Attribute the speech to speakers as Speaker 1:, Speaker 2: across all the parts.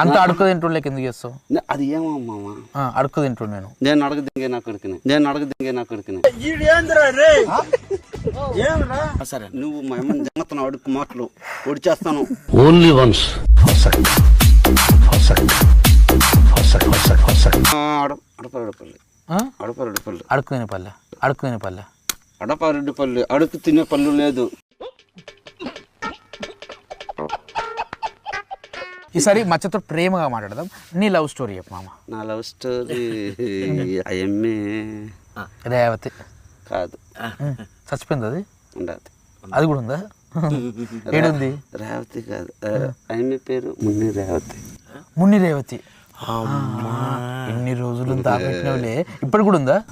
Speaker 1: అంత అడుగు తింటుండే ఎందుకు చేస్తావు?
Speaker 2: అది ఏమో మామ?
Speaker 1: అడుగు తింటుండే నేను.
Speaker 2: నేను అడుగు దింగే నాకు కొడుకుని. నేను అడుగు దింగే నాకు కొడుకుని.
Speaker 3: సరే
Speaker 2: నువ్వు మా అమ్మని అడుగు మాటలు. ఒడిచేస్తాను.
Speaker 4: Only once
Speaker 2: అడపరెడ్డిపల్లి. అడపరెడ్డిపల్లి.
Speaker 1: అడుకునే పల్లె. అడుక్కునే పల్లె.
Speaker 2: అడపరెడ్డిపల్లి. అడుగు తినే పళ్ళు లేదు.
Speaker 1: ఈసారి మచ్చతో ప్రేమగా మాట్లాడదాం. నీ లవ్ స్టోరీ చెప్పు మామ.
Speaker 2: నా లవ్ స్టోరీ
Speaker 1: రేవతి.
Speaker 2: కాదు.
Speaker 1: చచ్చిపోయింది అది?
Speaker 2: ఉండదు.
Speaker 1: అది కూడా ఉందా? ఏడుంది?
Speaker 2: రేవతి కాదు. అయమ్మి పేరు మున్ని రేవతి.
Speaker 1: మున్ని రేవతి. ఎన్ని రోజులు దాపెట్టినవులే ఇప్పుడు కూడా ఉందా?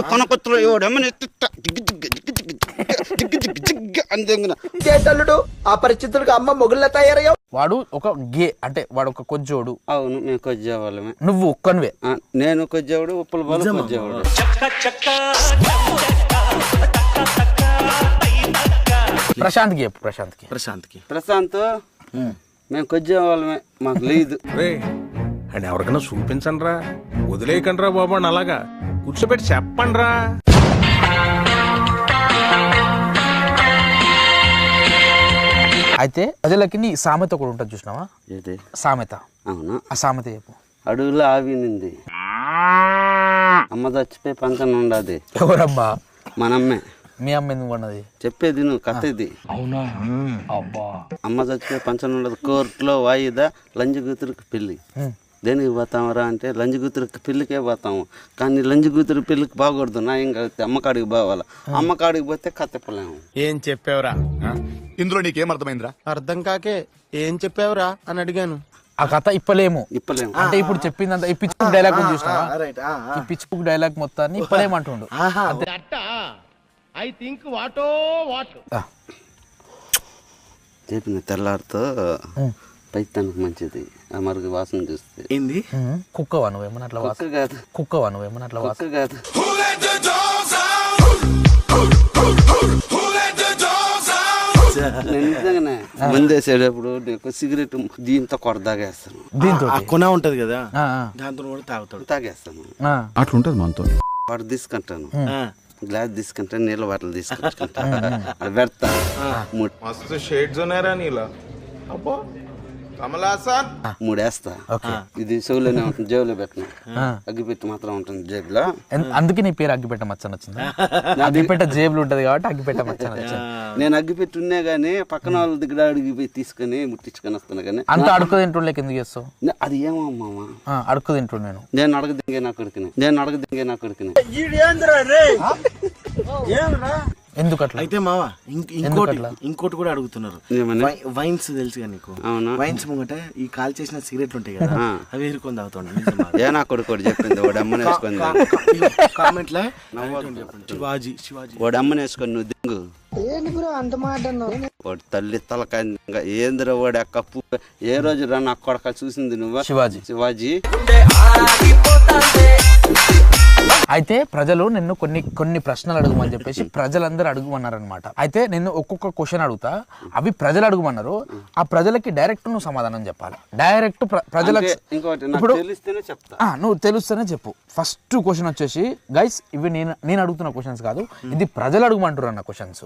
Speaker 2: కొనకొత్తులు ఎవడమ్మని
Speaker 5: అంతేడు ఆ పరిస్థితులకు అమ్మ మొగుళ్ళ తయారయ్యావు?
Speaker 1: వాడు ఒక గే అంటే వాడు ఒక కొజ్జోడు.
Speaker 2: అవును మేము కొజ్జేవాళ్ళమే.
Speaker 1: నువ్వు ఒక్కనివే.
Speaker 2: నేను కొజ్జేవాడు ఉప్పుల బాలు కొజ్జేవాడు.
Speaker 1: ప్రశాంత్కి చెప్పు ప్రశాంత్కి
Speaker 3: ప్రశాంత్కి
Speaker 2: ప్రశాంత్ మేము కొజ్జేవాళ్ళమే మాకు లేదు.
Speaker 6: అండ్ ఎవరికైనా చూపించండి రా వదిలేయకండి రా బాబు అలాగా. కూర్చోబెట్టి చెప్పండి రా
Speaker 1: అయితే ప్రజలకి నీ సామెత ఒకటి ఉంటుంది చూసినావా? సామెత.
Speaker 2: అవును?
Speaker 1: ఆ సామెత చెప్పు.
Speaker 2: అడవిలో ఆవినింది అమ్మ చచ్చిపోయి పంచన ఉండదు
Speaker 1: ఎవరమ్మా?
Speaker 2: మనమ్మే.
Speaker 1: మీ అమ్మ ఎందుకు అన్నది
Speaker 2: చెప్పేది నువ్వు కథ ఇది అమ్మ చచ్చిపోయి పంచన ఉండదు కోర్టులో వాయిదా లంజ కూతురికి పెళ్ళి దేనికి పోతామరా అంటే లంజ కూతురికి పెళ్ళికే పోతాము. కానీ లంజ కూతురు పెళ్ళికి బాగూడదు. నా ఇంకా అమ్మకాడికి పోవాలా. అమ్మకాడికి పోతే కథ చెప్పలేము
Speaker 3: ఏం చెప్పావురా?
Speaker 7: ఇందులో నీకేం అర్థమైందిరా
Speaker 3: అర్థం కాకే ఏం చెప్పావురా అని అడిగాను.
Speaker 1: ఆ కథ ఇప్పలేము.
Speaker 2: ఇప్పలేము.
Speaker 1: అంటే ఇప్పుడు చెప్పిందంత ఈ పిచ్ బుక్ డైలాగ్ ఉంది చూసినావా? ఈ పిచ్ బుక్ డైలాగ్ మొత్తాన్ని ఇప్పలేమంటుండు. ఆ,
Speaker 2: చెప్పిన తెల్లారితో పైతానికి మంచిది. ఆ మరుగు వాసన చూస్తే.
Speaker 3: ఏంది?
Speaker 1: కుక్కవా నువ్వేమన్నా అట్లా వాస
Speaker 2: కుక్క కాదు
Speaker 1: కుక్కవా నువ్వేమన్నా అట్లా వాస
Speaker 2: కుక్క కాదు. నేను నిజంగానే మందేసేటప్పుడు నీకు సిగరెట్ దీంతో కొడదాగేస్తాను
Speaker 1: దీంతో?
Speaker 3: ఆ కొన ఉంటది కదా? దాంతో కూడా తాగుతాడు.
Speaker 2: తాగేస్తాను.
Speaker 1: ఆ.
Speaker 7: అట్లుంటది మనతో.
Speaker 2: వాడు తీసుకుంటాను.
Speaker 3: ఆ.
Speaker 2: గ్లాస్ తీసుకుంటాను నీళ్ళ బాటలు తీసుకుంటాను. అది పెడతా.
Speaker 6: మస్తు షేడ్స్ ఉన్నారా నీలా. అబ్బో. కమలాసన్
Speaker 2: మూడేస్తా.
Speaker 1: ఓకే.
Speaker 2: ఇది చెవులోనే ఉంటుంది జేబులో పెట్టిన. అగ్గిపెట్టి మాత్రం ఉంటుంది జేబులో.
Speaker 1: అందుకే నీ పేరు అగ్గిపెట్ట మచ్చని వచ్చింది అగ్గిపెట్ట జేబులు ఉంటది కాబట్టి అగ్గిపెట్ట మచ్చని వచ్చింది
Speaker 2: నేను అగ్గిపెట్టి ఉన్నా కానీ పక్కన వాళ్ళ దగ్గర అడిగి పోయి తీసుకొని ముట్టించుకొని వస్తాను కానీ
Speaker 1: అంత అడుక్కు తింటుండలేక ఎందుకు చేస్తావు?
Speaker 2: అది ఏమో మామ
Speaker 1: ఆ, అడుక్కు తింటుండు నేను.
Speaker 2: నేను అడగదింగే నా కొడుకుని. నేను అడగదింగే నా కొడుకుని.
Speaker 1: ఎందుకు అట్లా
Speaker 3: అయితే మావా ఇంక- ఇంకోటి? ఇంకోటి కూడా అడుగుతున్నారు. వైన్స్ తెలుసుగా నీకు?
Speaker 2: అవునా?
Speaker 3: వైన్స్ ముంగట ఈ కాల్ చేసిన సిగరెట్లు ఉంటాయి కదా. అవి ఎరుకొని తాగుతాడు?
Speaker 2: ఏ నా కొడుకు వాడు చెప్పింది వాడు అమ్మని వేసుకొని
Speaker 3: కామెంట్లో శివాజీ శివాజీ.
Speaker 2: వాడు అమ్మని వేసుకొని నువ్వు దింగు. వాడు తల్లి తలకాయ ఏందిరా వాడు అక్క పు- ఏ రోజు రా నా కొడక చూసింది నువ్వు?
Speaker 1: శివాజీ.
Speaker 2: శివాజీ.
Speaker 1: అయితే ప్రజలు నిన్ను కొన్ని కొన్ని ప్రశ్నలు అడుగుమని చెప్పేసి ప్రజలందరూ అడుగుమన్నారు అనమాట అయితే నేను ఒక్కొక్క క్వశ్చన్ అడుగుతా అవి ప్రజలు అడుగుమన్నారు. ఆ ప్రజలకి డైరెక్ట్ నువ్వు సమాధానం చెప్పాలి. డైరెక్ట్ ప్రజలకు
Speaker 2: అంటే ఇంకోటి నాకు
Speaker 1: ఇప్పుడు
Speaker 2: తెలిస్తేనే చెప్తా.
Speaker 1: ఆ, నువ్వు తెలుస్తేనే చెప్పు. ఫస్ట్ క్వశ్చన్ వచ్చేసి గైస్ ఇవి నేను నేను అడుగుతున్న క్వశ్చన్స్ కాదు. ఇది ప్రజలు అడుగుమంటారు అన్న క్వశ్చన్స్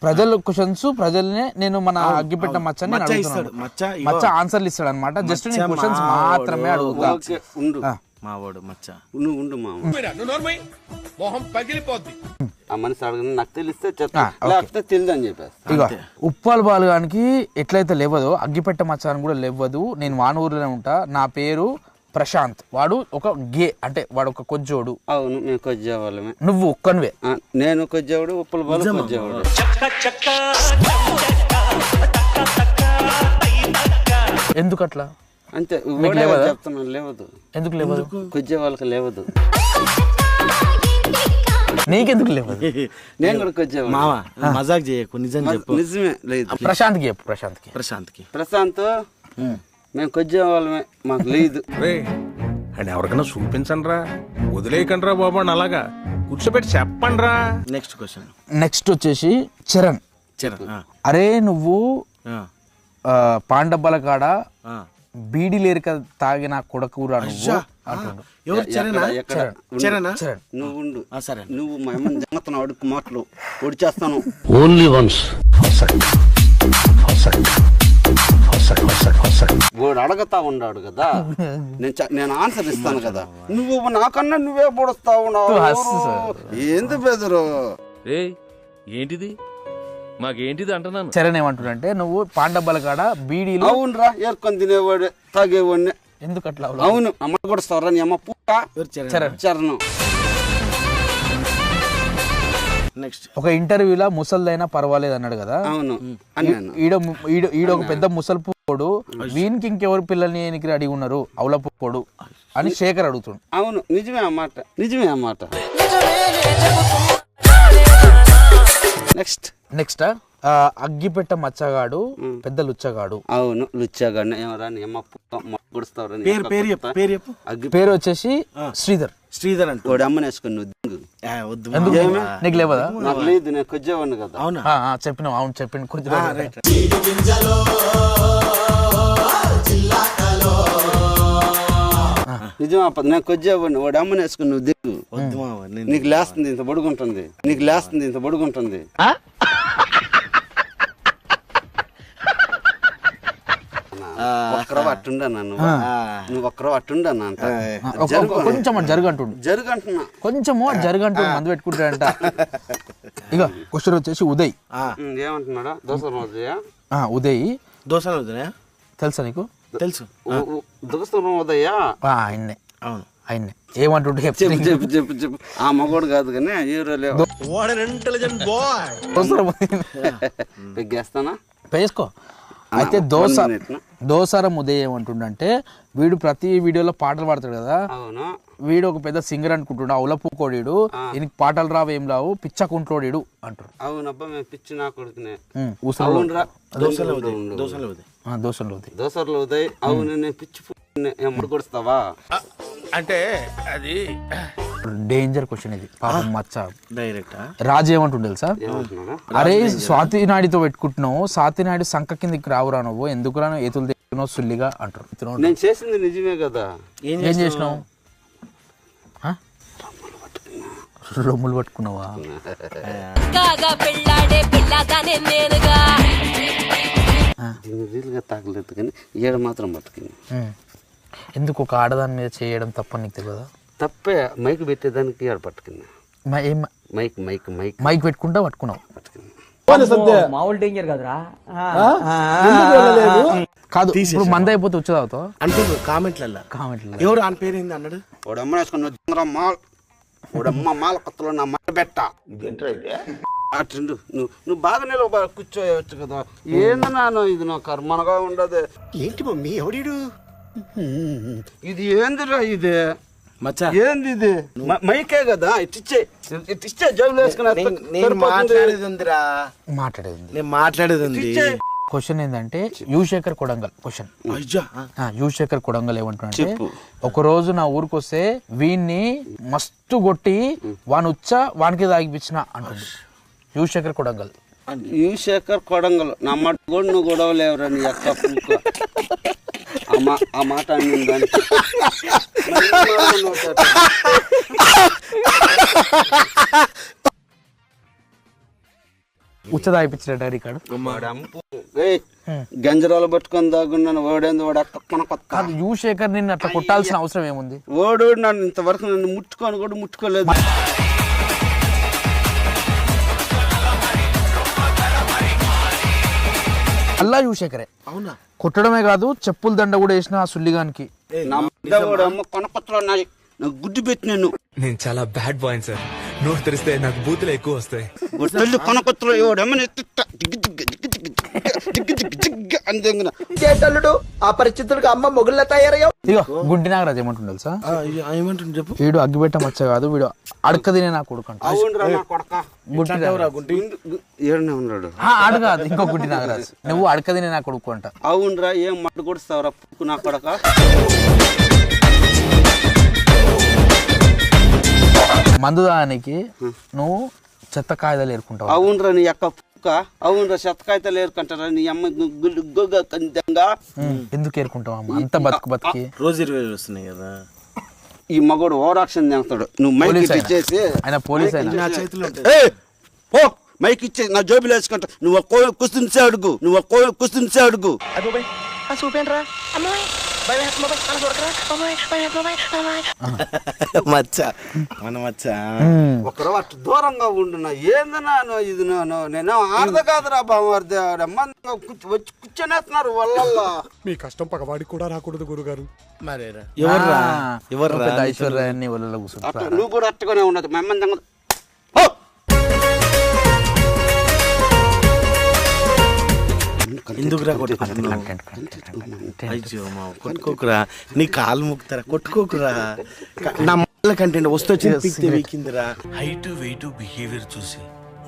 Speaker 1: ప్రజల క్వశ్చన్స్ ప్రజల్నే నేను మన అగ్గిపెట్ట మచ్చని
Speaker 3: మచ్చ. మచ్చ.
Speaker 1: మచ్చ ఆన్సర్లు ఇస్తాడు అనమాట జస్ట్ నేను
Speaker 3: మచ్చ
Speaker 1: క్వశ్చన్స్
Speaker 3: మావాడు.
Speaker 1: మాత్రమే అడుగుతా.
Speaker 2: ఓకే ఉండు.
Speaker 1: ఆ.
Speaker 3: మా వాడు మచ్చ
Speaker 2: నువ్వు ఉండు
Speaker 6: మొహం పగిలిపోద్ది.
Speaker 2: ఆ మనిషి అడగను నాకు తెలిస్తే చెప్తా. తెలియదు అని చెప్పేస్తా.
Speaker 1: ఇక ఉప్పాల బాలుగానికి ఎట్లయితే లేవదో అగ్గిపెట్ట మచ్చాని కూడా లేవదు నేను వానూరులోనే ఉంటా. నా పేరు ప్రశాంత్. వాడు ఒక గే అంటే వాడు ఒక కొజ్జోడు.
Speaker 2: అవును మేము కొద్దివాళ్ళమే
Speaker 1: నువ్వు ఒక్కనివే.
Speaker 2: నేను కొద్దివాడు ఉప్పుల బాలు కొద్దివాడు
Speaker 1: ఎందుకు అట్లా
Speaker 2: అంతే? చెప్తున్నాను లేవదు?
Speaker 1: ఎందుకు లేవదు?
Speaker 2: కొద్ది వాళ్ళకి లేవదు.
Speaker 1: నీకెందుకు లేవదు?
Speaker 2: నేను కూడా కొద్దివాడు
Speaker 3: మావా మజాక్ చేయకు నిజం చెప్పు.
Speaker 2: నిజమే లేదు.
Speaker 1: ప్రశాంత్కి చెప్పు ప్రశాంత్కి.
Speaker 3: ప్రశాంత్కి.
Speaker 2: ప్రశాంత్? మేము కొద్దివాళ్ళమే మాకు లేదు.
Speaker 6: రే అండ్ ఎవరికైనా చూపించండి రా వదిలేయకండి రా బాబు అని అలాగా. కూర్చోబెట్టి చెప్పండి రా
Speaker 3: నెక్స్ట్ క్వశ్చన్
Speaker 1: నెక్స్ట్ వచ్చేసి చరణ్.
Speaker 3: చరణ్
Speaker 1: అరే నువ్వు
Speaker 3: ఆ,
Speaker 1: పాండబ్బల కాడ
Speaker 3: ఆ.
Speaker 1: బీడి లేరిక తాగిన కొడకూర నువ్వు?
Speaker 3: ఎవరు చరణా?
Speaker 2: ఎక్కడ? ఉండు.
Speaker 3: చరణా?
Speaker 1: చరణ్.
Speaker 2: నువ్వు ఉండు.
Speaker 3: ఆ, సరే.
Speaker 2: నువ్వు మా అమ్మని జంగతను అడుగు మాటలు. ఒడిచేస్తాను.
Speaker 4: ఓన్లీ వన్స్
Speaker 2: వాడు అడగతా ఉన్నాడు కదా. నేను చ- నేను ఆన్సర్ ఇస్తాను కదా. నువ్వు నాకన్నా నువ్వే
Speaker 1: హస్సు
Speaker 2: ఊరు. ఏంది బెదరు?
Speaker 8: రే ఏంటిది? మాకేంటిది అంటున్నాను?
Speaker 1: చరణ్ ఏమంటుండంటే నువ్వు పాండబ్బల కాడ బీడీలు
Speaker 2: అవునురా ఏర్కొని తినేవాడు తాగేవాడిని.
Speaker 1: ఎందుకు అట్లా
Speaker 2: అవును అమ్మ కూడా నీ అమ్మ పుట్ట.
Speaker 3: చరణ్?
Speaker 1: చరణ్.
Speaker 3: నెక్స్ట్.
Speaker 1: ఒక ఇంటర్వ్యూలో ముసల్దైనా పర్వాలేదు అన్నాడు కదా.
Speaker 2: అవును.
Speaker 1: ఈడ ఈడ ఈడ ఒక పెద్ద ముసలి పుక్కోడు వీనికి ఇంకెవరు పిల్లల్ని ఎనికి అడిగి ఉన్నారు? అవుల పుక్కోడు అని శేఖర్ అడుగుతుండు.
Speaker 2: అవును నిజమే అన్నమాట నిజమే అన్నమాట నెక్స్ట్
Speaker 1: నెక్స్ట్ అగ్గిపెట్ట మచ్చగాడు పెద్ద లుచ్చగాడు.
Speaker 2: అవును గుడుస్తావరా నీ
Speaker 3: పేరు పేరు? చెప్పు పేరు చెప్పు.
Speaker 2: అగ్గి
Speaker 1: పేరు వచ్చేసి శ్రీధర్.
Speaker 3: శ్రీధర్ అంటే
Speaker 2: వాడు
Speaker 3: అమ్మనేసుకుని వద్దు
Speaker 1: నీకు లేవదా?
Speaker 2: నాకు లేదు నేను కొద్దిగా కదా.
Speaker 3: అవునా?
Speaker 1: చెప్పినావు అవును
Speaker 2: కొద్దిగా నిజం నేను కొద్దిగా వాడు అమ్మనేసుకుని నువ్వు దిగు. నీకు లేస్తుంది ఇంత బొడుగుంటుంది. నీకు లేస్తుంది ఇంత బొడుగుంటుంది. ఒక్కరో అట్టుండా నన్ను నువ్వు.
Speaker 1: ఒక్కరో అట్టుండా కొంచెం జరుగు
Speaker 2: జరుగుంటున్నా.
Speaker 1: జరుగు అంటున్నా కొంచెము జరుగు మందు పెట్టుకుంటాడంట. ఇక క్వశ్చన్ వచ్చేసి ఉదయ్.
Speaker 2: ఏమంటున్నాడా? దోసలు ఉదయ
Speaker 1: ఉదయ్.
Speaker 3: దోసలు ఉదయ
Speaker 1: తెలుసా నీకు?
Speaker 3: తెలుసు.
Speaker 2: దోసలు ఉదయ
Speaker 1: ఆయన్నే.
Speaker 3: అవును.
Speaker 1: ఆయన్నే. ఏమంటుంటే
Speaker 2: చెప్పు. చెప్పు చెప్పు చెప్పు ఆ మగోడు కాదు కానీ హీరో లేవు ఇంటెలిజెంట్ బాయ్ గేస్తానా
Speaker 1: వేసుకో అయితే దోశ? దోసారం ఉదయ్ ఏమంటుండంటే వీడు ప్రతి వీడియోలో పాటలు పాడతాడు కదా.
Speaker 2: అవును.
Speaker 1: వీడు ఒక పెద్ద సింగర్ అనుకుంటుండు అవులపు కోడీడు. ఈయనకి పాటలు రావు ఏం రావు పిచ్చ కుంట్లోడీడు అంటారు
Speaker 2: అవునబ్బా మేము పిచ్చి నా కొడుకునే.
Speaker 3: దోశలు. దోశలు ఉదయ్
Speaker 2: అవును నేను పిచ్చి కొడుస్తావా
Speaker 6: అంటే అది
Speaker 1: డేంజర్ క్వశ్చన్ ఇది. పాపం మచ్చ.
Speaker 3: డైరెక్టా?
Speaker 1: రాజు ఏమంటుండు తెలుసా
Speaker 2: ఏమంటున్నాడా
Speaker 1: అరే స్వాతి నాయుడితో పెట్టుకుంటున్నావు స్వాతి నాయుడు సంఖ కిందికి రావురా నువ్వు ఎందుకురా నువ్వు ఎతులు తెచ్చుకున్నావు సుల్లిగా అంటారు
Speaker 2: నేను చేసింది నిజమే కదా.
Speaker 3: ఏం
Speaker 1: చేసినావు? రొమ్ములు పట్టుకున్నావా?
Speaker 9: కాగా పెళ్ళాడే నేనుగా.
Speaker 2: రీల్గా తాగలేదు కానీ ఏడ మాత్రం పట్టుకుంది
Speaker 1: ఉమ్. ఎందుకు ఒక ఆడదాని మీద చేయడం తప్పని నీకు తెలియదా?
Speaker 2: తప్పే మైక్ పెట్టేదానికి
Speaker 1: మ- ఏం
Speaker 2: మైక్ మైక్ మైక్.
Speaker 1: మైక్ పెట్టుకుంటా పట్టుకున్నావు
Speaker 2: పట్టుకుంది
Speaker 1: కాదు ఇప్పుడు మంద అయిపోతే వచ్చి తాగుతావు
Speaker 3: అంటున్నారు కామెంట్లల్లో.
Speaker 1: కామెంట్లు
Speaker 3: ఎవరు ఆయన పేరు ఏంది అన్నాడు?
Speaker 2: వాడు అమ్మ వేసుకుని వచ్చిందిరా మాల్. వాడు అమ్మ మాల కొత్తలో నా మట్ట బెట్ట అటుండు నువ్వు నువ్వు బాగా నిలవ కూర్చోవచ్చు కదా. ఏంది నాన్న ఇది? నా కర్మనగా ఉండదు.
Speaker 5: ఏంటి మమ్మీ? ఎవడీడు?
Speaker 2: ఇది ఏందిరా ఇది?
Speaker 3: మచ్చా
Speaker 2: ఏంది ఇది మైకే కదా జేబులో
Speaker 3: నేను-. మాట్లాడేది ఉందిరా
Speaker 1: మాట్లాడేది ఉంది
Speaker 3: నేను మాట్లాడేది ఉంది.
Speaker 1: క్వశ్చన్ ఏంటంటే యుశేఖర్ కొడంగల్ క్వశ్చన్
Speaker 3: అయ్యా ఆ,
Speaker 1: యుశేఖర్ కొడంగల్ ఏమంటున్నాడంటే
Speaker 2: చెప్పు.
Speaker 1: ఒక రోజు నా ఊరికి వస్తే వీన్ని మస్తు కొట్టి వాని ఉచ్చ వానికి తాగిపించిన అంటుంది యుశేఖర్ కొడంగల్
Speaker 2: యు శేఖర్ కొడంగల్. నా మట్టు కూడా నువ్వు గొడవలేవురా నీ అక్క పూక ఆ మాట అన్నింది దానికి. మరి ఏం మాట్లాడినావు తాత?
Speaker 1: ఉచ్చ తాగిపించినట్టు రికార్డు
Speaker 2: వాడు అమ్ము. ఏయ్, గంజరాలు పట్టుకొని దాగున్నాను ఓడేంది వాడు అక్క మన కొత్త?
Speaker 1: కాదు యుశేఖర్ నిన్ను అట్లా కొట్టాల్సిన అవసరం ఏముంది?
Speaker 2: ఓడు నన్ను ఇంతవరకు నన్ను ముట్టుకొని కూడా ముట్టుకోలేదు.
Speaker 1: అల్లా యుశేఖరే
Speaker 3: అవునా?
Speaker 1: కొట్టడమే కాదు చెప్పుల దండ కూడా వేసిన ఆ సుల్లిగానికి.
Speaker 2: నాది నాకు గుడ్డు పెట్టి నేను
Speaker 10: నేను చాలా బ్యాడ్ బాయ్ సార్. నోరు తెరిస్తే నాకు బూతులు ఎక్కువ వస్తాయి.
Speaker 2: దిగ్గు దిగ్గు దిగ్గు
Speaker 5: చేతల్లుడు ఆ పరిస్థితులకు అమ్మ మొగుళ్ళ తయారయ్యావు.
Speaker 1: ఇగో గుంటి నాగరాజు
Speaker 3: ఆ, ఇయ్య, ఏమంటుంది చెప్పు.
Speaker 1: వీడు అగ్గిపెట్ట మచ్చ కాదు వీడు అడక తినే నా కొడుకు అంట.
Speaker 2: అవునురా నా కొడక.
Speaker 1: గుంటి నాగరాజు.
Speaker 3: గుంటి?
Speaker 2: ఏడనే ఉన్నాడు.
Speaker 1: ఆ, ఆడు కాదు ఇంకో గుంటి నాగరాజు. నువ్వు అడక తినే నా కొడుకు అంట.
Speaker 2: అవునరా ఏం మట్టు కొడుస్తావురా నా కొడక?
Speaker 1: మందు దానికి నువ్వు చెత్త కాగితాలు ఏరుకుంటావు.
Speaker 2: అవునరా నీ యొక్క కుక్క అవునరా శతకాయతలు ఏరుకుంటారా? నీ అమ్మ కందంగా.
Speaker 1: ఎందుకు ఏరుకుంటావు అమ్మ? అంత బతుకు బతికి.
Speaker 3: రోజు ఇరవై వస్తున్నాయి కదా.
Speaker 2: ఈ మగోడు ఓవరాక్షన్ చేస్తాడు. నువ్వు మైక్ ఇచ్చేసి
Speaker 1: ఆయన పోలీస్
Speaker 3: నా చేతిలో
Speaker 2: పో మైక్ ఇచ్చే నా జోబులు వేసుకుంటా. నువ్వు కో కుస్తుంచే అడుగు. నువ్వు కో కుస్తుంచే అడుగు.
Speaker 3: మచ్చ. మన మచ్చ.
Speaker 2: ఒకరు అటు దూరంగా ఉండున్నా ఏందన్నా ఇది నేను? నేను ఆడద కాదురా బామర్ది వచ్చి కూర్చొనేస్తున్నారు వాళ్ళల్లో.
Speaker 5: మీ కష్టం పగవాడికి కూడా రాకూడదు గురుగారు.
Speaker 3: మరేరా? ఎవర్రా? ఎవర్రా?
Speaker 1: ఐశ్వర్యాన్ని
Speaker 2: నువ్వు కూడా అట్టుగానే ఉన్నది మెమ్మందంగా
Speaker 3: ఎందుకురా కొట్టుకోకురా. నీ కాలు ముక్తారా కొట్టుకోకురా. నా మళ్ళీ కంటెంట్ వస్తూ వచ్చింది పిక్తే వీకిందిరా
Speaker 10: హైట్ వెయిట్ బిహేవియర్ చూసి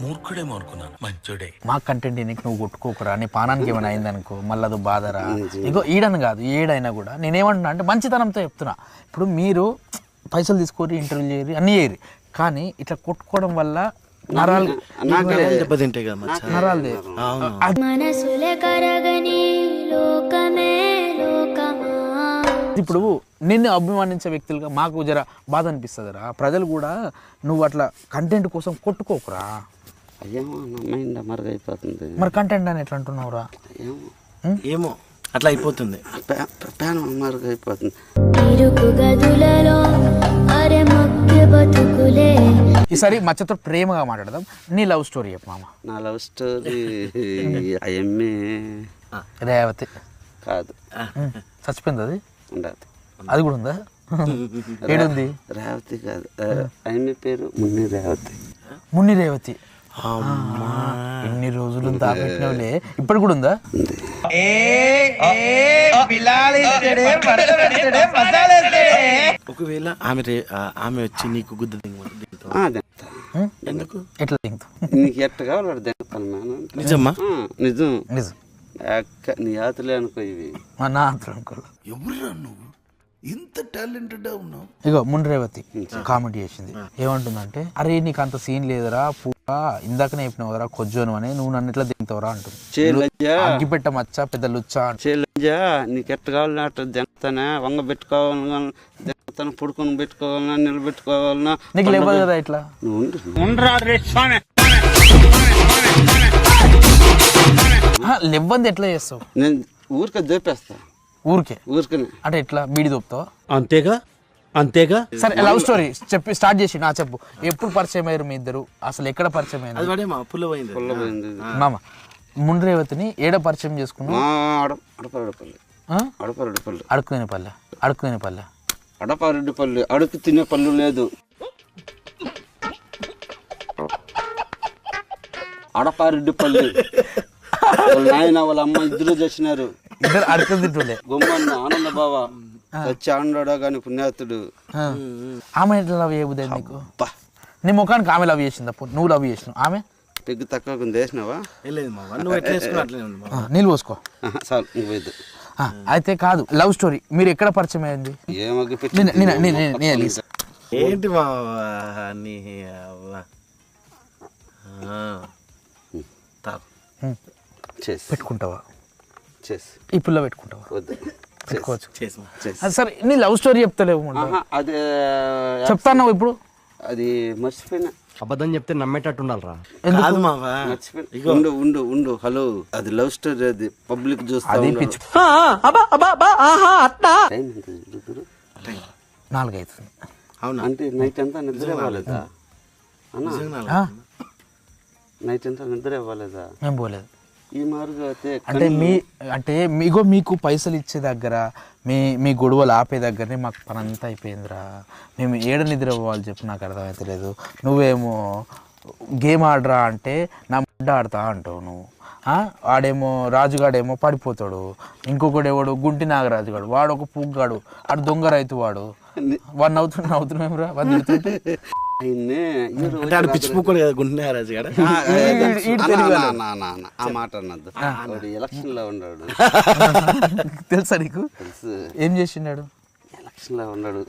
Speaker 10: మూర్ఖుడేమో అనుకున్నాను. మంచోడే.
Speaker 1: మా కంటెంట్ నీకు నువ్వు కొట్టుకోకురా. నీ పానానికి ఏమైనా అయిందనుకో మళ్ళీ అది బాధరా? ఇగో ఈడని కాదు ఏడైనా కూడా. నేనేమంటున్నా అంటే మంచితనంతో చెప్తున్నా. ఇప్పుడు మీరు పైసలు తీసుకొని ఇంటర్వ్యూ చేయరు అన్నీ చేయరు. కానీ ఇట్లా కొట్టుకోవడం వల్ల నరాలు
Speaker 3: దెబ్బతింటాయి కదా మచ్చ.
Speaker 1: నరాలు
Speaker 3: అవును.
Speaker 9: మనసులే కరగని లోకమే లోకమా.
Speaker 1: ఇప్పుడు నిన్ను అభిమానించే వ్యక్తులుగా మాకు జర బాధ అనిపిస్తుందిరా. ప్రజలు కూడా నువ్వు అట్లా కంటెంట్ కోసం కొట్టుకోకురా.
Speaker 2: ఏమో నా మైండ్ మరుగైపోతుంది
Speaker 1: మరి కంటెంట్ అని ఎట్లా అంటున్నావురా?
Speaker 2: ఏమో
Speaker 3: ఏమో అట్లా అయిపోతుంది.
Speaker 2: మరుగైపోతుంది
Speaker 1: ఈసారి మచ్చతో ప్రేమగా మాట్లాడదాం. నీ లవ్ స్టోరీ చెప్పు మామ.
Speaker 2: నా లవ్ స్టోరీ అవన్నీ
Speaker 1: రేవతి.
Speaker 2: కాదు.
Speaker 1: చచ్చిపోయింది అది?
Speaker 2: ఉండదు.
Speaker 1: అది కూడా ఉందా? ఏడుంది?
Speaker 2: రేవతి కాదు. అవన్నీ పేరు మున్ని రేవతి.
Speaker 1: మున్ని రేవతి. ఎన్ని రోజులు దాపెట్టినవులే ఇప్పుడు కూడా ఉందా?
Speaker 3: ఒకవేళ ఆమె ఆమె వచ్చి నీకు గుద్ద? ఎందుకు?
Speaker 1: ఎట్లా
Speaker 2: నీకు ఎట్ట కావాలి దింగుతాను
Speaker 3: నిజమ్మా?
Speaker 2: నిజం.
Speaker 1: నిజం.
Speaker 2: ఎక్క నీ ఆతులే అనుకో ఇవి.
Speaker 1: మా నా అంతరం అనుకోలే.
Speaker 10: ఎవరురా నువ్వు? ఇంత టాలెంటెడ్ ఉన్నావు.
Speaker 1: ఇగో మున్ని రేవతి కామెంట్ చేసింది. ఏమంటుందంటే అరే నీకు అంత సీన్ లేదురా ఇందాకనే చెప్పినావు కదరా కొజ్జోను అని నువ్వు నన్ను ఎట్లా దింగుతావురా అంటుంది. అగ్గిపెట్ట మచ్చ పెద్ద లుచ్చా
Speaker 2: చేయలేజా నీకు ఎట్ట కావాలి అట్ట దింగుతానే వంగ పెట్టుకోవాలన్నా దింగుతాను పుడుకొని పెట్టుకోవాలన్నా నిలబెట్టుకోవాలన్నా
Speaker 1: నీకు లేవదు కదా ఇట్లా? లేవ్వంది ఎట్లా చేస్తావు?
Speaker 2: నేను ఊరికే దోపేస్తా.
Speaker 1: ఊరికే?
Speaker 2: ఊరికనే.
Speaker 1: అంటే ఎట్లా? బీడి దొప్పుతావు
Speaker 5: అంతేగా? అంతేగా?
Speaker 1: సరే లవ్ స్టోరీ. చెప్పి స్టార్ట్ చేసి నా చెప్పు. ఎప్పుడు పరిచయం అయ్యారు మీ ఇద్దరు? అసలు ఎక్కడ పరిచయం
Speaker 3: అది
Speaker 1: అయింది
Speaker 3: వాడే మా పుల్ల పోయింది.
Speaker 1: మామ ముందు రేవతిని ఏడ పరిచయం చేసుకున్నావు?
Speaker 2: మా అడ అడపారెడ్డిపల్లి.
Speaker 1: ఆ?
Speaker 2: అడపారెడ్డిపల్లి.
Speaker 1: అడుక్కునే పల్లె అడుక్కునే పల్లె
Speaker 2: అడపారెడ్డిపల్లి అడుగు తినే పళ్ళు లేదు. అడపారెడ్డిపల్లి. వాళ్ళ నాయన వాళ్ళ అమ్మ ఇద్దరు చేసినారు.
Speaker 1: ఇద్దరు అడుక్కుని తింటుండే.
Speaker 2: గుమ్మన్న ఆనంద బావ. వచ్చి ఆండాడా కానీ పుణ్యాతుడు
Speaker 1: ఆ. ఆమె ఎట్లా లవ్ చేయబుద్ది నీకు? నీ ముఖానికి ఆమె లవ్ చేసింది? అప్పుడు నువ్వు లవ్ చేసినావు. ఆమె?
Speaker 2: పెగ్గు తక్కువ వేసినావా?
Speaker 3: నువ్వు మా
Speaker 1: ఆ, నీళ్ళు పోసుకో.
Speaker 2: చాలు
Speaker 1: ఆ, అయితే కాదు లవ్ స్టోరీ. మీరు ఎక్కడ పరిచయం అయింది.
Speaker 3: ఏంటి
Speaker 1: పెట్టుకుంటావా?
Speaker 2: చేసి.
Speaker 1: ఈ పుల్ల పెట్టుకుంటావా? పెట్టుకోవచ్చు.
Speaker 3: చేసి మా.
Speaker 2: చేసి
Speaker 1: అది సరే నీ లవ్ స్టోరీ చెప్తలేవు
Speaker 2: అదే
Speaker 1: చెప్తాన్నావు ఇప్పుడు?
Speaker 2: అది మర్చిపోయినా.
Speaker 5: అబద్ధం చెప్తే నమ్మేటట్టు ఉండాలరా.
Speaker 3: కాదు మావా
Speaker 2: ఉండు ఉండు ఉండు. హలో అది లవ్ స్టోరీ అది పబ్లిక్ చూస్తా
Speaker 1: అది
Speaker 2: ఉండు.
Speaker 1: పిచ్చి.
Speaker 2: టైం ఎంత చూడు గురు?
Speaker 1: నాలుగు అవుతుంది
Speaker 3: అవునా?
Speaker 2: అంటే నైట్ అంతా నిద్ర ఇవ్వలేదా నైట్ అంతా నిద్ర ఇవ్వలేదా
Speaker 1: మేము పోలేదు.
Speaker 2: ఈ మార్గం
Speaker 1: అంటే మీ అంటే మీగో మీకు పైసలు ఇచ్చే దగ్గర మీ మీ గొడవలు ఆపే దగ్గరనే మాకు పని అంతా అయిపోయిందిరా. మేము ఏడ నిద్ర పోవాలి చెప్పు నాకు అర్థమవుతలేదు నువ్వేమో గేమ్ ఆడరా అంటే నా ముడ్డ ఆడతా అంటావు నువ్వు. ఆ? వాడేమో రాజుగాడేమో పడిపోతాడు. ఇంకొకడు ఎవడు? గుంటి నాగరాజుగాడు వాడు ఒక పుగ్గాడు. ఆడు దొంగ రైతు వాడు. వాడు నవ్వుతున్నా నవ్వుతున్నాం తిడుతుంటే?
Speaker 2: ఆయన్నే ఈ రోజు
Speaker 3: అంటే ఆడ పిచ్చి పూకోడు కదా గుంటున్నా రాజు గారు.
Speaker 2: ఆ, మాట అన్నద్దు వాడు ఎలక్షన్లో ఉన్నాడు.
Speaker 1: తెలుసా నీకు?
Speaker 2: తెలుసు.
Speaker 1: ఏం చేసిండాడు
Speaker 2: ఎలక్షన్లో ఉన్నాడు.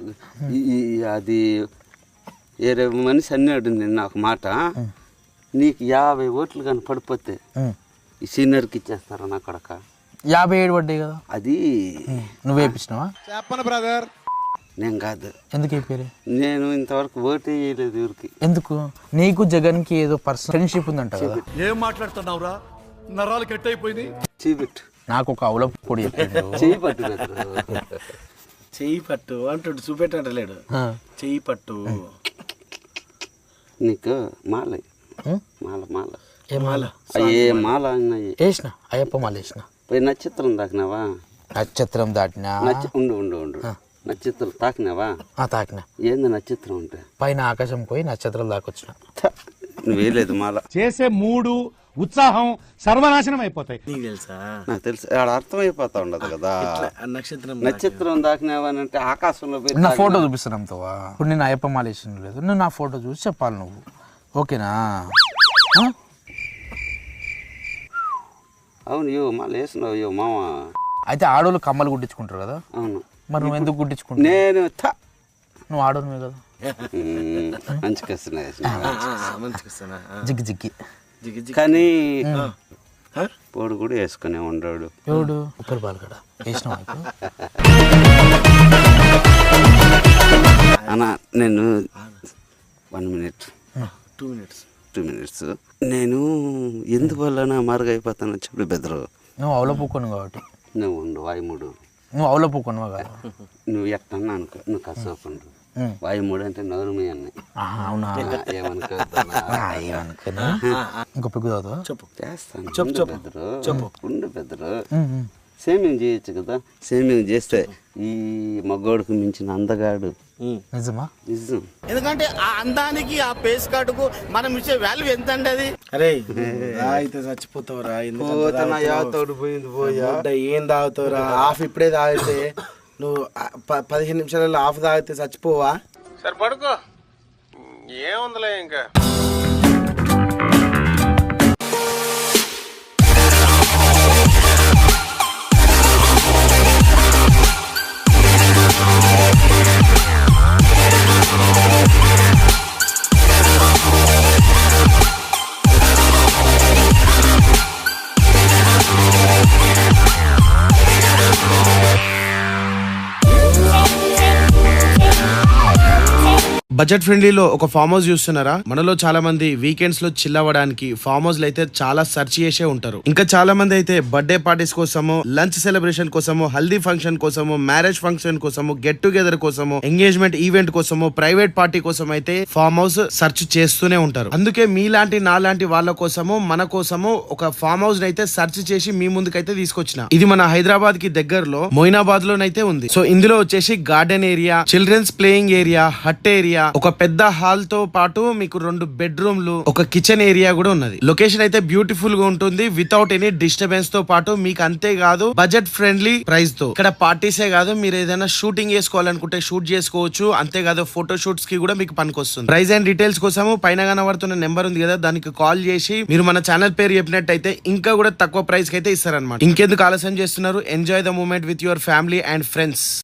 Speaker 2: ఈ- ఈ- అది వేరే మనిషి అన్నాడు నిన్న ఒక మాట. నీకు యాభై ఓట్లు కానీ పడిపోతే. ఈ సీనియర్కి ఇచ్చేస్తారా నా కొడక?
Speaker 1: యాభై ఏడు పడ్డాయి కదా.
Speaker 2: అది
Speaker 1: నువ్వు వేయించినావా
Speaker 11: చెప్పను బ్రదర్
Speaker 2: నేను కాదు.
Speaker 1: ఎందుకు అయిపోయారు
Speaker 2: నేను ఇంతవరకు ఓటే వేయలేదు ఊరికి.
Speaker 1: ఎందుకు? నీకు జగన్కి ఏదో పర్సనల్ ఫ్రెండ్షిప్ ఉందంట కదా.
Speaker 7: ఏం మాట్లాడుతున్నావురా? నరాలు కట్ అయిపోయింది
Speaker 2: చీపిట్టు.
Speaker 1: నాకు ఒక అవలపు పొడి చెప్పిండు.
Speaker 2: చెయ్యి పట్టు.
Speaker 12: చెయ్యి పట్టు అంటాడు చూపెట్టలేడు
Speaker 1: ఆ.
Speaker 12: చెయ్యి పట్టు.
Speaker 2: నీకు మాల.
Speaker 1: ఉం?
Speaker 2: మాల మాల.
Speaker 1: ఏ మాల?
Speaker 2: అయ్యే మాల. అన్నాయి
Speaker 1: వేసిన? అయ్యప్ప మాల వేసిన.
Speaker 2: పోయి నక్షత్రం తాకినావా
Speaker 1: నక్షత్రం దాటినా?
Speaker 2: నచ్చ ఉండు ఉండు ఉండు. నక్షత్రం తాకినావా?
Speaker 1: ఆ, తాకిన.
Speaker 2: ఏంది నక్షత్రం అంటే?
Speaker 1: పైన ఆకాశం పోయి నక్షత్రాలు దాకొచ్చిన.
Speaker 2: వేయలేదు మాల.
Speaker 11: చేసే మూడు ఉత్సాహం సర్వనాశనం అయిపోతాయి.
Speaker 12: నీకు తెలుసా?
Speaker 2: నాకు తెలుసు. ఆడ అర్థం అయిపోతా ఉండదు కదా.
Speaker 12: ఆ నక్షత్రం
Speaker 2: నక్షత్రం దాకినావా అని అంటే ఆకాశంలో పోయి
Speaker 1: నా ఫోటో చూపిస్తున్నాం తోవా ఇప్పుడు నేను అయ్యప్ప మాల వేసిన లేదు. నువ్వు నా ఫోటో చూసి చెప్పాలి నువ్వు. ఓకేనా? ఆ?
Speaker 2: అవును యో మాల వేసినావు యో మామ.
Speaker 1: అయితే ఆడోళ్ళు కమ్మలు గుట్టించుకుంటారు కదా?
Speaker 2: అవును.
Speaker 1: మరి నువ్వు ఎందుకు గుట్టించుకుంటావు
Speaker 2: నేను థ.
Speaker 1: నువ్వు ఆడోనివే కదా.
Speaker 12: మంచిగా.
Speaker 1: జిగ్గి జిగ్గి.
Speaker 12: జిగి జిగి
Speaker 2: కానీ? పోడు కూడా వేసుకునే ఉండడు
Speaker 1: ఎవడు? ఉప్పరి వేసినావు
Speaker 2: అన్న నేను one minute.
Speaker 12: Two minutes.
Speaker 2: Two minutes. నేను ఎందువల్ల మరుగైపోతాను చెప్పు బెదరు.
Speaker 1: నువ్వు అవలపుకోను కాబట్టి.
Speaker 2: నువ్వు ఉండు వాయుముడు
Speaker 1: నువ్వు అవలపుకోనువా కదా
Speaker 2: నువ్వు ఎట్టన్నా అనుకో నువ్వు కసోకుండు
Speaker 1: ఉం.
Speaker 2: వాయుముడు అంటే నోరుమి అన్నాయి
Speaker 1: ఆహా, అవునా? ఏమనుకోను. ఇంకో పెగ్గు తాగుతావా?
Speaker 2: చేస్తాను. చెప్పు
Speaker 12: చెప్పు.
Speaker 2: చెప్పు. ఉండు
Speaker 1: ఉం.
Speaker 2: సేమింగ్ చేయొచ్చు కదా? సేమింగ్ చేస్తే ఈ మగ్గోడుకు మించిన అందగాడు.
Speaker 1: నిజమా?
Speaker 2: నిజం.
Speaker 12: ఎందుకంటే ఆ అందానికి ఆ పేస్ కార్డుకు మనం ఇచ్చే వాల్యూ ఎంత అండి అది? అరే అయితే చచ్చిపోతావురా ఎందుకంత
Speaker 2: పోతున్నా
Speaker 12: తాగుతావు?
Speaker 2: యాతోడు పోయింది పోయా.
Speaker 12: ఏం తాగుతావురా హాఫ్ ఇప్పుడే తాగితే నువ్వు పదిహేను నిమిషాలలో హాఫ్ తాగితే చచ్చిపోవా?
Speaker 13: సరే పడుకో. ఏముందిలే ఇంకా?
Speaker 12: బడ్జెట్ ఫ్రెండ్లీలో ఒక ఫామ్ హౌస్ చూస్తున్నారా? మనలో చాలా మంది వీకెండ్స్లో చిల్ అవ్వడానికి ఫామ్ హౌస్ అయితే చాలా సెర్చ్ చేసే ఉంటారు. ఇంకా చాలా మంది అయితే బర్త్డే పార్టీస్ కోసము లంచ్ సెలబ్రేషన్ కోసము హల్దీ ఫంక్షన్ కోసము మ్యారేజ్ ఫంక్షన్ కోసము గెట్ టుగెదర్ కోసము ఎంగేజ్మెంట్ ఈవెంట్ కోసము ప్రైవేట్ పార్టీ కోసం అయితే ఫామ్ హౌస్ సెర్చ్ చేస్తూనే ఉంటారు. అందుకే మీలాంటి నాలాంటి వాళ్ళ కోసము మన కోసము ఒక ఫామ్ హౌస్ అయితే సెర్చ్ చేసి మీ ముందుకైతే తీసుకొచ్చిన. ఇది మన హైదరాబాద్కి దగ్గరలో మొయినాబాద్ లోనైతే ఉంది. సో ఇందులో వచ్చేసి garden area children's playing area hut area ఒక పెద్ద హాల్తో పాటు మీకు రెండు బెడ్రూమ్లు ఒక కిచెన్ ఏరియా కూడా ఉన్నది. లొకేషన్ అయితే బ్యూటిఫుల్గా ఉంటుంది వితౌట్ ఎనీ డిస్టర్బెన్స్తో పాటు మీకు అంతే కాదు బడ్జెట్ ఫ్రెండ్లీ ప్రైస్తో. ఇక్కడ పార్టీసే కాదు మీరు ఏదైనా షూటింగ్ చేసుకోవాలనుకుంటే షూట్ చేసుకోవచ్చు అంతేకాదు ఫోటో షూట్స్కి కూడా మీకు పనికొస్తుంది. ప్రైస్ అండ్ డీటెయిల్స్ కోసము పైన కనబడుతున్న నెంబర్ ఉంది కదా దానికి కాల్ చేసి మీరు మన ఛానల్ పేరు చెప్పినట్టయితే ఇంకా కూడా తక్కువ ప్రైస్కి అయితే ఇస్తారనమాట ఇంకెందుకు ఆలస్యం చేస్తున్నారు? Enjoy the moment with your family and friends